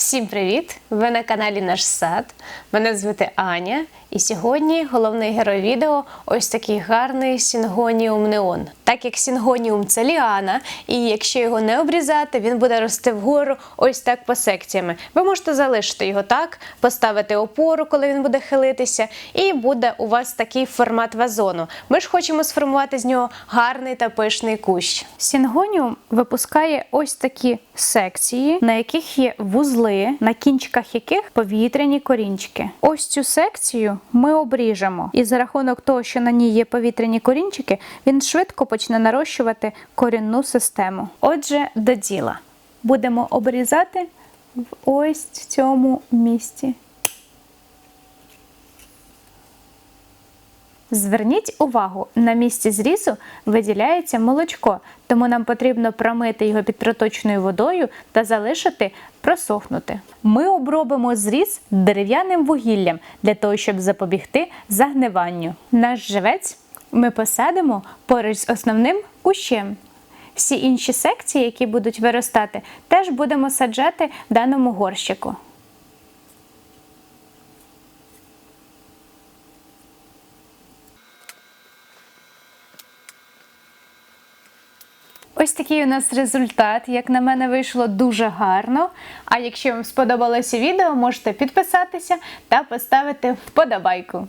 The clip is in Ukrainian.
Всім привіт! Ви на каналі Наш Сад. Мене звати Аня, і сьогодні головний герой відео ось такий гарний сінгоніум неон. Так як сінгоніум це ліана, і якщо його не обрізати, він буде рости вгору ось так по секціями. Ви можете залишити його так, поставити опору, коли він буде хилитися, і буде у вас такий формат вазону. Ми ж хочемо сформувати з нього гарний та пишний кущ. Сінгоніум випускає ось такі секції, на яких є вузли, на кінчиках яких повітряні корінчики. Ось цю секцію ми обріжемо, і за рахунок того, що на ній є повітряні корінчики, він швидко почне нарощувати корінну систему. Отже, до діла будемо обрізати в ось цьому місці. Зверніть увагу, на місці зрізу виділяється молочко, тому нам потрібно промити його під проточною водою та залишити просохнути. Ми обробимо зріз дерев'яним вугіллям для того, щоб запобігти загниванню. Наш живець ми посадимо поруч з основним кущем. Всі інші секції, які будуть виростати, теж будемо саджати в даному горщику. Ось такий у нас результат. Як на мене, вийшло дуже гарно. А якщо вам сподобалося відео, можете підписатися та поставити вподобайку.